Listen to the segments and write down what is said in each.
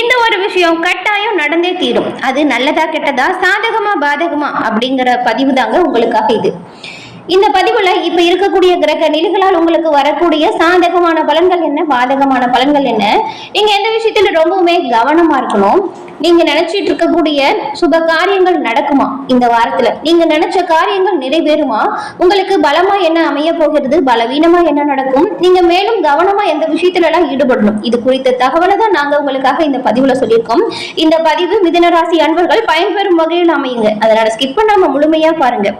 இந்த ஒரு விஷயம் கட்டாயம் நடந்தே தீரும். அது நல்லதா கெட்டதா சாதகமா பாதகமா அப்படிங்கிற பதிவு தாங்க உங்களுக்காக இது. இந்த பதிவுல இப்ப இருக்கக்கூடிய கிரக நிலைகளால் உங்களுக்கு வரக்கூடிய சாதகமான பலன்கள் என்ன பாதகமான பலன்கள் என்ன? நீங்க எந்த விஷயத்துல ரொம்பவுமே கவனமா இருக்கணும்? நீங்க நினைச்சிட்டு இருக்கக்கூடிய சுப காரியங்கள் நடக்குமா இந்த வாரத்துல? நீங்க நினைச்ச காரியங்கள் நிறைவேறுமா? உங்களுக்கு பலமா என்ன அமைய போகிறது? பலவீனமா என்ன நடக்கும்? நீங்க மேலும் கவனமா எந்த விஷயத்துல எல்லாம் ஈடுபடணும்? இது குறித்த தகவலை தான் நாங்க உங்களுக்காக இந்த பதிவுல சொல்லியிருக்கோம். இந்த பதிவு மிதனராசி அன்பர்கள் பயன்பெறும் வகையில் அமையுங்க. அதனால ஸ்கிப் பண்ணாம முழுமையா பாருங்க.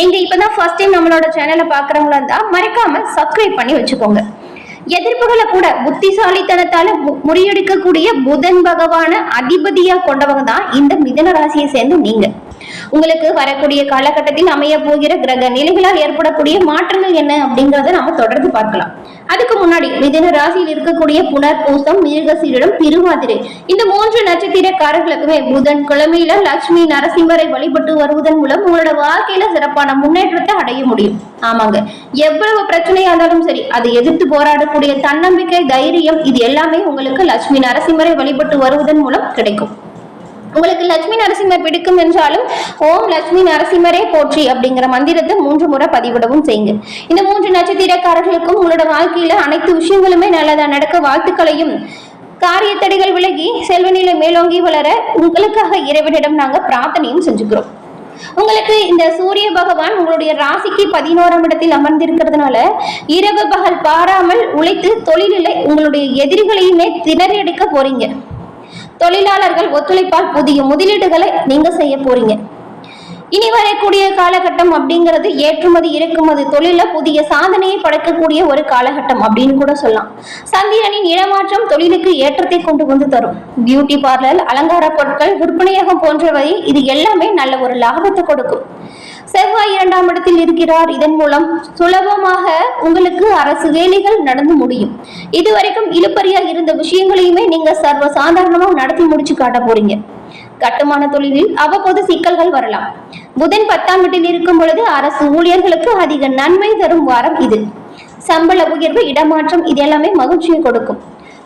நீங்க இப்பதான் ஃபர்ஸ்ட் டைம் நம்மளோட சேனலை பார்க்குறவங்களா இருந்தா மறக்காம சப்ஸ்கிரைப் பண்ணி வச்சுக்கோங்க. எதிர்ப்புகளை கூட புத்திசாலித்தனத்தால முறியடிக்கக்கூடிய புதன் பகவான அதிபதியா கொண்டவங்க தான் இந்த மிதன ராசியை சேர்ந்து நீங்க. உங்களுக்கு வரக்கூடிய காலகட்டத்தில் அமைய போகிற கிரக நிலைகளால் ஏற்படக்கூடிய மாற்றங்கள் என்ன அப்படிங்கறத நாம தொடர்ந்து பார்க்கலாம். அதுக்கு முன்னாடி மிதன ராசியில் இருக்கக்கூடிய புனர் பூசம் மிருகசீரிடம் திருவாதிரை. இந்த மூன்று நட்சத்திரக்காரர்களுக்குமே புதன் கிழமையில லட்சுமி நரசிம்மரை வழிபட்டு வருவதன் மூலம் உங்களோட வாழ்க்கையில சிறப்பான முன்னேற்றத்தை அடைய முடியும். ஆமாங்க. எவ்வளவு பிரச்சனையா இருந்தாலும் சரி அதை எதிர்த்து போராடக்கூடிய தன்னம்பிக்கை தைரியம் இது எல்லாமே உங்களுக்கு லட்சுமி நரசிம்மரை வழிபட்டு வருவதன் மூலம் கிடைக்கும். உங்களுக்கு லட்சுமி நரசிம்மர் பிடிக்கும் என்றாலும் ஓம் லட்சுமி நரசிம்மரே போற்றி அப்படிங்கிற மந்திரத்தை மூன்று முறை பதிவிடவும் செய்யுங்க. இந்த மூன்று நட்சத்திரக்காரர்களுக்கும் உங்களோட வாழ்க்கையில அனைத்து விஷயங்களுமே நல்லதா நடக்க வாழ்த்துக்களையும் காரிய தடைகள் விலகி செல்வநிலை மேலோங்கி வளர உங்களுக்காக இறைவனிடம் நாங்க பிரார்த்தனையும் செஞ்சுக்கிறோம். உங்களுக்கு இந்த சூரிய பகவான் உங்களுடைய ராசிக்கு பதினோராம் இடத்தில் அமர்ந்திருக்கிறதுனால இரவு பகல் பாராமல் உழைத்து தொழிலில் உங்களுடைய எதிரிகளையுமே திணறியடிக்க போறீங்க. தொழிலாளர்கள் ஒத்துழைப்பால் புதிய முதலீடுகளை நீங்க செய்ய போறீங்க. இனி வரக்கூடிய காலகட்டம் அப்படிங்கிறது ஏற்றுமதி இறக்குமதி தொழில புதிய சாதனையை படைக்கக்கூடிய ஒரு காலகட்டம் அப்படின்னு கூட சொல்லலாம். சந்திரனின் இடமாற்றம் தொழிலுக்கு ஏற்றத்தை கொண்டு வந்து தரும். பியூட்டி பார்லர் அலங்கார பொருட்கள் விற்பனையகம் போன்றவை இது எல்லாமே நல்ல ஒரு லாபத்தை கொடுக்கும். செவ்வாய் இரண்டாம் இடத்தில் இருக்கிறார். இதன் மூலம் சுலபமாக உங்களுக்கு அரசு வேலைகள் நடந்து முடியும். இதுவரைக்கும் இழுப்பறியால் இந்த விஷயங்களையுமே நீங்க சர்வ சாதாரணமா நடத்தி முடிச்சு காட்ட போறீங்க. கட்டுமான தொழிலில் அவ்வப்போது சிக்கல்கள் வரலாம். புதன் பத்தாம் வீட்டில் இருக்கும் பொழுது அரசு ஊழியர்களுக்கு அதிக நன்மை தரும் வாரம் இது. சம்பள உயர்வு இடமாற்றம் இது எல்லாமே மகிழ்ச்சியை கொடுக்கும்.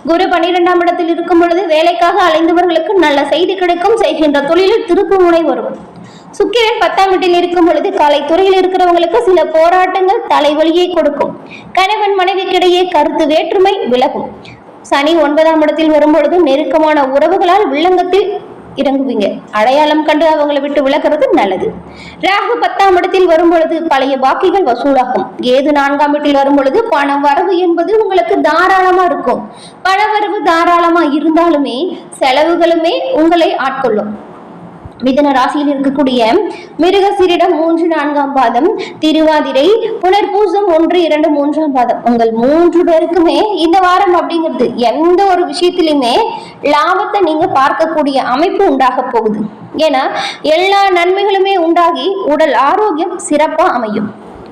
குரு பன்னிரெண்டாம் இடத்தில் இருக்கும் பொழுது வேலைக்காக அலைந்தவர்களுக்கு நல்ல செய்தி கிடைக்கும். செய்கின்ற தொழிலில் திருப்பு முனை வரும். சுக்கிரன் பத்தாம் வீட்டில் இருக்கும் பொழுது கலைத்துறையில் இருக்கிறவங்களுக்கு சில போராட்டங்கள் தலைவலியை கொடுக்கும். கணவன் மனைவிக்கிடையே கருத்து வேற்றுமை விலகும். சனி ஒன்பதாம் இடத்தில் வரும்பொழுது நெருக்கமான உறவுகளால் உள்ளங்கத்தில் இறங்குவீங்க. அடையாளம் கண்டு அவங்களை விட்டு விலகிறது நல்லது. ராகு பத்தாம் இடத்தில் வரும்பொழுது பழைய பாக்கிகள் வசூலாகும். ஏது நான்காம் வீட்டில் வரும்பொழுது பண வரவு என்பது உங்களுக்கு தாராளமா இருக்கும். பண வரவு தாராளமா இருந்தாலுமே செலவுகளுமே உங்களை ஆட்கொள்ளும். மிதன ராசியில் இருக்கக்கூடிய மிருகசீரிடம் மூன்று நான்காம் பாதம் திருவாதிரை புனர்பூசம் ஒன்று இரண்டு மூன்றாம் பாதம். உங்கள் மூன்று பேருக்குமே இந்த வாரம் அப்படிங்கிறது எந்த ஒரு விஷயத்திலுமே லாபத்தை நீங்க பார்க்கக்கூடிய அமைப்பு உண்டாக போகுது. ஏன்னா எல்லா நன்மைகளுமே உண்டாகி உடல் ஆரோக்கியம் சிறப்பா அமையும்.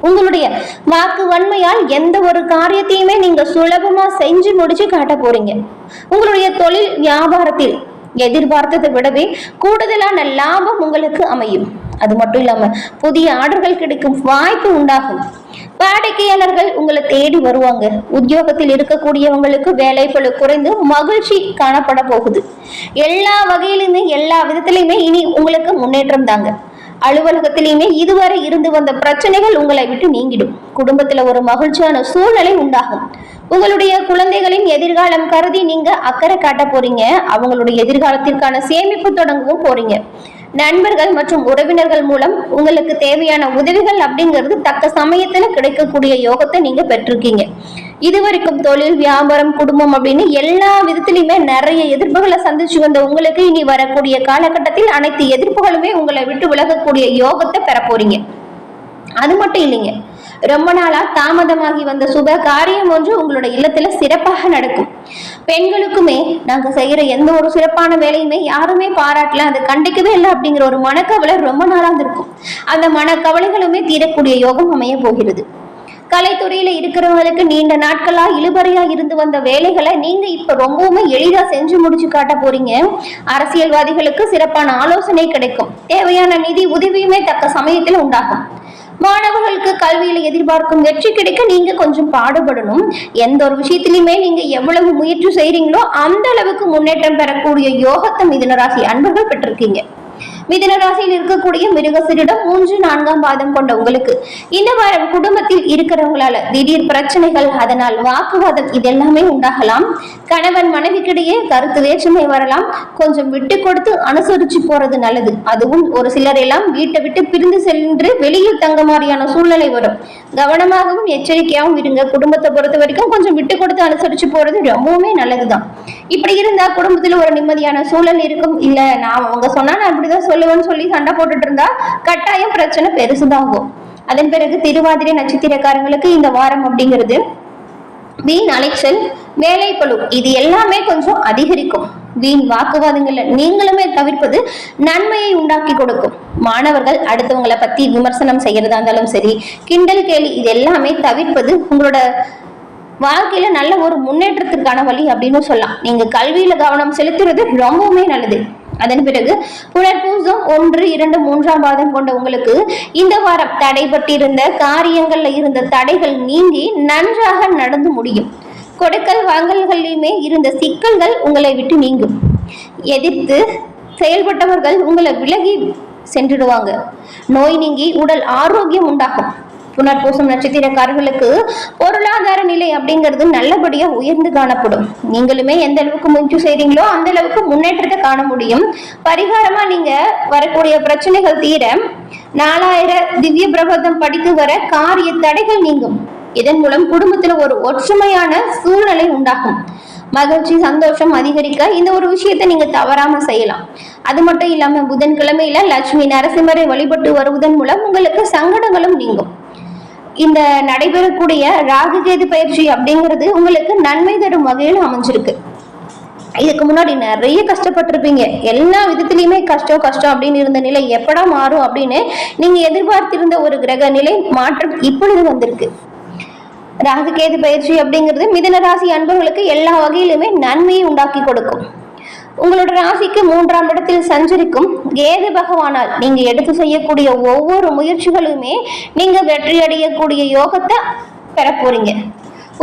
உங்களுடைய வாக்கு வன்மையால் எந்த ஒரு காரியத்தையுமே நீங்க சுலபமா செஞ்சு முடிச்சு காட்ட போறீங்க. உங்களுடைய தொழில் வியாபாரத்தில் எதிர்பார்த்ததை விடவே கூடுதலான லாபம் உங்களுக்கு அமையும். அது மட்டும் இல்லாம புதிய ஆர்டர்கள் கிடைக்கும் வாய்ப்பு உண்டாகும். வாடிக்கையாளர்கள் உங்களை தேடி வருவாங்க. உத்தியோகத்தில் இருக்கக்கூடியவங்களுக்கு வேலை குறைந்து மகிழ்ச்சி காணப்பட போகுது. எல்லா வகையிலுமே எல்லா விதத்திலையுமே இனி உங்களுக்கு முன்னேற்றம் தாங்க. அலுவலகத்திலையுமே இதுவரை இருந்து வந்த பிரச்சனைகள் உங்களை விட்டு நீங்கிடும். குடும்பத்துல ஒரு மகிழ்ச்சியான சூழ்நிலை உண்டாகும். உங்களுடைய குழந்தைகளின் எதிர்காலம் கருதி நீங்க அக்கறை காட்ட போறீங்க. அவங்களுடைய எதிர்காலத்திற்கான சேமிப்பு தொடங்கவும் போறீங்க. நண்பர்கள் மற்றும் உறவினர்கள் மூலம் உங்களுக்கு தேவையான உதவிகள் அப்படிங்கிறது தக்க சமயத்துல கிடைக்கக்கூடிய யோகத்தை நீங்க பெற்றிருக்கீங்க. இதுவரைக்கும் தொழில் வியாபாரம் குடும்பம் அப்படின்னு எல்லா விதத்திலையுமே நிறைய எதிர்ப்புகளை சந்திச்சு வந்த உங்களுக்கு இனி வரக்கூடிய காலகட்டத்தில் அனைத்து எதிர்ப்புகளுமே உங்களை விட்டு விலகக்கூடிய யோகத்தை பெற போறீங்க. அது மட்டும் இல்லைங்க. ரொம்ப நாளா தாமதமாகி வந்த சுப காரியம் ஒன்று உங்களோட இல்லத்துல சிறப்பாக நடக்கும். பெண்களுக்குமே நாங்க செய்யற எந்த ஒரு சிறப்பான வேலையுமே யாருமே பாராட்டல. அதை கண்டிக்கவே இல்லை அப்படிங்கிற ஒரு மனக்கவலை ரொம்ப நாளா இருந்திருக்கும். அந்த மனக்கவலைகளுமே தீரக்கூடிய யோகம் அமைய போகிறது. கலைத்துறையில இருக்கிறவங்களுக்கு நீண்ட நாட்களா இழுபறையா இருந்து வந்த வேலைகளை நீங்க இப்ப ரொம்பவுமே எளிதா செஞ்சு முடிச்சு காட்ட போறீங்க. அரசியல்வாதிகளுக்கு சிறப்பான ஆலோசனை கிடைக்கும். தேவையான நிதி உதவியுமே தக்க சமயத்தில் உண்டாகும். மாணவர்களுக்கு கல்வியில எதிர்பார்க்கும் வெற்றி கிடைக்க நீங்க கொஞ்சம் பாடுபடணும். எந்த ஒரு விஷயத்திலுமே நீங்க எவ்வளவு முயற்சி செய்றீங்களோ அந்த அளவுக்கு முன்னேற்றம் பெறக்கூடிய யோகத்தை மிதனராசி அன்பர்கள் பெற்றிருக்கீங்க. மிதன ராசியில் இருக்கக்கூடிய மிருகசிரிடம் மூன்று நான்காம் பாதம் கொண்ட உங்களுக்கு இந்த வாரம் குடும்பத்தில் இருக்கிறவங்களால திடீர் பிரச்சனைகள் அதனால் வாக்குவாதம் இதெல்லாமே உண்டாகலாம். கணவன் மனைவிக்கிடையே கருத்து வேற்றுமை வரலாம். கொஞ்சம் விட்டு கொடுத்து அனுசரிச்சு போறது நல்லது. அதுவும் ஒரு சிலர் எல்லாம் வீட்டை விட்டு பிரிந்து சென்று வெளியில் தங்க மாதிரியான சூழ்நிலை வரும். கவனமாகவும் எச்சரிக்கையாகவும் இருங்க. குடும்பத்தை பொறுத்த வரைக்கும் கொஞ்சம் விட்டு கொடுத்து அனுசரிச்சு போறது ரொம்பவுமே நல்லதுதான். இப்படி இருந்தா குடும்பத்துல ஒரு நிம்மதியான சூழல் இருக்கும். இல்ல நான் அவங்க சொன்னா நான் இப்படிதான் சொல்லுவேன்னு சொல்லி சண்டை போட்டுட்டு இருந்தா கட்டாயம் பிரச்சனை பெருசுதாகும் அதன் பிறகு திருவாதிரை நட்சத்திரக்காரங்களுக்கு இந்த வாரம் அப்படிங்கிறது. வீண் அலைச்சல் வேலைப்பளு இது எல்லாமே கொஞ்சம் அதிகரிக்கும். வீண் வாக்குவாதங்கள்ல நீங்களுமே தவிர்ப்பது நன்மையை உண்டாக்கி கொடுக்கும். மாணவர்கள் அடுத்தவங்களை பத்தி விமர்சனம் செய்யறதா இருந்தாலும் சரி கிண்டல் கேலி இது எல்லாமே தவிர்ப்பது உங்களோட வாழ்க்கையில நல்ல ஒரு முன்னேற்றத்திற்கான வழி அப்படின்னு சொல்லலாம். நீங்க கல்வியில கவனம் செலுத்துறது ரொம்பவுமே நல்லது. அதன் பிறகு புனர்பூசம் ஒன்று இரண்டு மூன்றாம் பாதம் கொண்ட உங்களுக்கு இந்த வாரம் தடைபட்டிருந்த காரியங்கள்ல இருந்த தடைகள் நீங்கி நன்றாக நடந்து முடியும். கொடுக்கல் வாங்கல்களிலுமே இருந்த சிக்கல்கள் உங்களை விட்டு நீங்கும். எதிர்த்து செயல்பட்டவர்கள் உங்களை விலகி சென்றுடுவாங்க. நோய் நீங்கி உடல் ஆரோக்கியம் உண்டாகும். புனர்பூசம் நட்சத்திரக்காரர்களுக்கு பொருளாதார நிலை அப்படிங்கிறது நல்லபடியா உயர்ந்து காணப்படும். நீங்களுமே எந்த அளவுக்கு முயற்சி செய்றீங்களோ அந்த அளவுக்கு முன்னேற்றத்தை காண முடியும். பரிகாரமா நீங்க வரக்கூடிய பிரச்சனைகள் தீர நாலாயிர திவ்ய பிரபதம் படித்து வர காரிய தடைகள் நீங்கும். இதன் மூலம் குடும்பத்துல ஒரு ஒற்றுமையான சூழ்நிலை உண்டாகும். மகிழ்ச்சி சந்தோஷம் அதிகரிக்க இந்த ஒரு விஷயத்தை நீங்க தவறாம செய்யலாம். அது மட்டும் இல்லாம புதன்கிழமையில லட்சுமி நரசிம்மரை வழிபட்டு வருவதன் மூலம் உங்களுக்கு சங்கடங்களும் நீங்கும். இந்த நடைபெறக்கூடிய ராகுகேது பயிற்சி அப்படிங்கிறது உங்களுக்கு நன்மை தரும் வகையில் அமைஞ்சிருக்கு. இதுக்கு முன்னாடி நிறைய கஷ்டப்பட்டிருப்பீங்க. எல்லா விதத்திலையுமே கஷ்டம் கஷ்டம் அப்படின்னு இருந்த நிலை எப்படா மாறும் அப்படின்னு நீங்க எதிர்பார்த்திருந்த ஒரு கிரக நிலை மாற்றம் இப்பொழுது வந்திருக்கு. ராகுகேது பயிற்சி அப்படிங்கிறது மிதன ராசி அன்பர்களுக்கு எல்லா வகையிலுமே நன்மையை உண்டாக்கி கொடுக்கும். உங்களோட ராசிக்கு மூன்றாம் இடத்தில் சஞ்சரிக்கும் கேது பகவானால் நீங்க எடுத்து செய்யக்கூடிய ஒவ்வொரு முயற்சிகளுமே நீங்க வெற்றி அடையக்கூடிய யோகத்தை பெற போறீங்க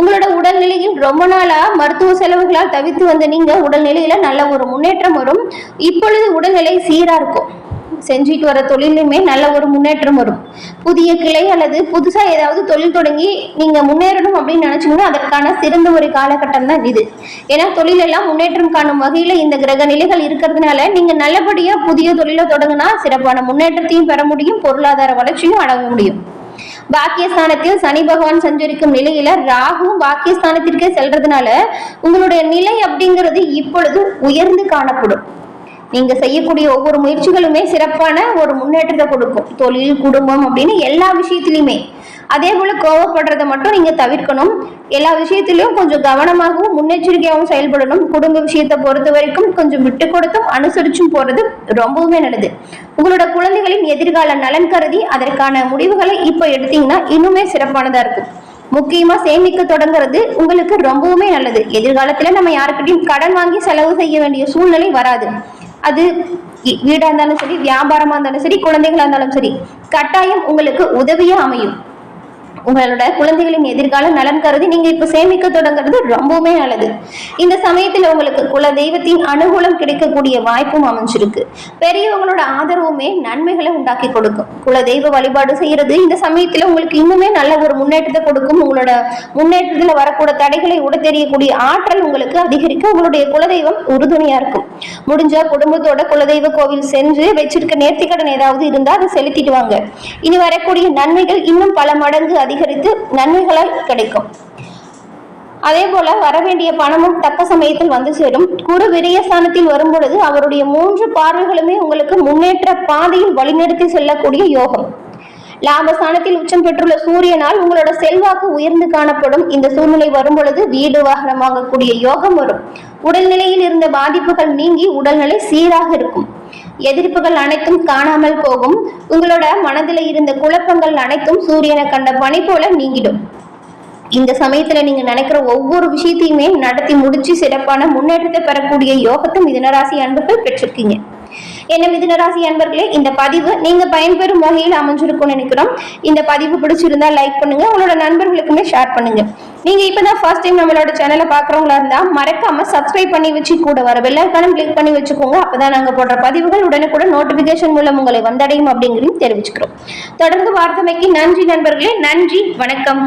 உங்களோட உடல்நிலையில் ரொம்ப நாளா மருத்துவ செலவுகளால் தவித்து வந்த நீங்க உடல்நிலையில நல்ல ஒரு முன்னேற்றம் வரும். இப்பொழுது உடல்நிலை சீரா இருக்கும். செஞ்சுட்டு வர தொழிலுமே நல்ல ஒரு முன்னேற்றம் வரும். புதிய கிளை அல்லது புதுசா ஏதாவது தொழில் தொடங்கி நீங்க முன்னேறணும் அப்படின்னு நினைச்சீங்கன்னா அதற்கான சிறந்த ஒரு காலகட்டம் தான் இது. ஏன்னா தொழிலெல்லாம் முன்னேற்றம் காணும் வகையில இந்த கிரக நிலைகள் இருக்கிறதுனால நீங்க நல்லபடியா புதிய தொழிலை தொடங்கினா சிறப்பான முன்னேற்றத்தையும் பெற முடியும் பொருளாதார வளர்ச்சியும் அடங்க முடியும். பாக்கியஸ்தானத்தில் சனி பகவான் சஞ்சரிக்கும் நிலையில ராகுவும் பாக்கியஸ்தானத்திற்கே செல்றதுனால உங்களுடைய நிலை அப்படிங்கிறது இப்பொழுது உயர்ந்து காணப்படும். நீங்க செய்யக்கூடிய ஒவ்வொரு முயற்சிகளுமே சிறப்பான ஒரு முன்னேற்றத்தை கொடுக்கும். தொழில் குடும்பம் அப்படின்னு எல்லா விஷயத்திலையுமே. அதே போல கோவப்படுறத மட்டும் நீங்க தவிர்க்கணும். எல்லா விஷயத்திலையும் கொஞ்சம் கவனமாகவும் முன்னெச்சரிக்கையாகவும் செயல்படணும். குடும்ப விஷயத்தை பொறுத்த வரைக்கும் கொஞ்சம் விட்டு கொடுத்தும் அனுசரிச்சும் போறது ரொம்பவுமே நல்லது. உங்களோட குழந்தைகளின் எதிர்கால நலன் கருதி அதற்கான முடிவுகளை இப்போ எடுத்தீங்கன்னா இன்னுமே சிறப்பானதா இருக்கும். முக்கியமா சேமிக்க தொடங்குறது உங்களுக்கு ரொம்பவுமே நல்லது. எதிர்காலத்துல நம்ம யாருக்கிட்டையும் கடன் வாங்கி செலவு செய்ய வேண்டிய சூழ்நிலை வராது. அது வீடா இருந்தாலும் சரி வியாபாரமா இருந்தாலும் சரி குழந்தைகளா இருந்தாலும் சரி கட்டாயம் உங்களுக்கு உதவியா அமையும். உங்களோட குழந்தைகளின் எதிர்கால நலன் கருதி நீங்க இப்ப சேமிக்க தொடங்குறது ரொம்பவுமே நல்லது. இந்த சமயத்துல உங்களுக்கு குல தெய்வத்தின் அனுகூலம் கிடைக்கக்கூடிய வாய்ப்பும் அமைஞ்சிருக்கு. பெரியவங்களோட ஆதரவுமே நன்மைகளை உண்டாக்கி கொடுக்கும். குல தெய்வ வழிபாடு செய்யறது இந்த சமயத்துல உங்களுக்கு இன்னுமே நல்ல ஒரு முன்னேற்றத்தை கொடுக்கும். உங்களோட முன்னேற்றத்துல வரக்கூடிய தடைகளை உடத்தெறியக்கூடிய ஆற்றல் உங்களுக்கு அதிகரிக்க உங்களுடைய குலதெய்வம் உறுதுணையா இருக்கும். முடிஞ்சா குடும்பத்தோட குலதெய்வ கோவில் சென்று வச்சிருக்க நேர்த்திக்கடன் ஏதாவது இருந்தா அதை செலுத்திட்டு வாங்க. இனி வரக்கூடிய நன்மைகள் இன்னும் பல மடங்கு அதிகரித்து நன்மைகளால் கிடைக்கும். அதே போல வரவேண்டிய பணமும் தக்க சமயத்தில் வந்து சேரும். குரு விரயஸ்தானத்தில் வரும் பொழுது அவருடைய மூன்று பார்வைகளுமே உங்களுக்கு முன்னேற்ற பாதையில் வழிநடத்தி செல்லக்கூடிய யோகம். லாபஸ்தானத்தில் உச்சம் பெற்றுள்ள சூரியனால் உங்களோட செல்வாக்கு உயர்ந்து காணப்படும். இந்த சூழ்நிலை வரும் பொழுது வீடு வாகனம் வாங்கக்கூடிய யோகம் வரும். உடல்நிலையில் இருந்த பாதிப்புகள் நீங்கி உடல்நிலை சீராக இருக்கும். எதிர்ப்புகள் அனைத்தும் காணாமல் போகும். உங்களோட மனதில் இருந்த குழப்பங்கள் அனைத்தும் சூரியனை கண்ட பனி போல நீங்கிடும். இந்த சமயத்துல நீங்க நினைக்கிற ஒவ்வொரு விஷயத்தையுமே நடத்தி முடிச்சு சிறப்பான முன்னேற்றத்தை பெறக்கூடிய யோகத்தை மிதனராசி அன்புகள் பெற்றிருக்கீங்க. என்ன மிதுனராசி அன்பர்களே இந்த பதிவு நீங்க பயன்பெறும் வகையில் அமைஞ்சிருக்கும்னு நினைக்கிறோம். இந்த பதிவு பிடிச்சிருந்தா லைக் பண்ணுங்க உங்களோட நண்பர்களுக்குமே ஷேர் பண்ணுங்க. நீங்க இப்பதான் ஃபர்ஸ்ட் டைம் நம்மளோட சேனலை பாக்குறவங்களா இருந்தா மறக்காம சப்ஸ்கிரைப் பண்ணி வச்சு கூட வர பெல்லைக்கானும் கிளிக் பண்ணி வச்சுக்கோங்க. அப்பதான் நாங்க போடுற பதிவுகள் உடனுக்குடன் நோட்டிபிகேஷன் மூலம் உங்களை வந்தடையும் அப்படிங்கிறதையும் தெரிவிச்சுக்கிறோம். தொடர்ந்து வார்த்தைமைக்கு நன்றி நண்பர்களே நன்றி வணக்கம்.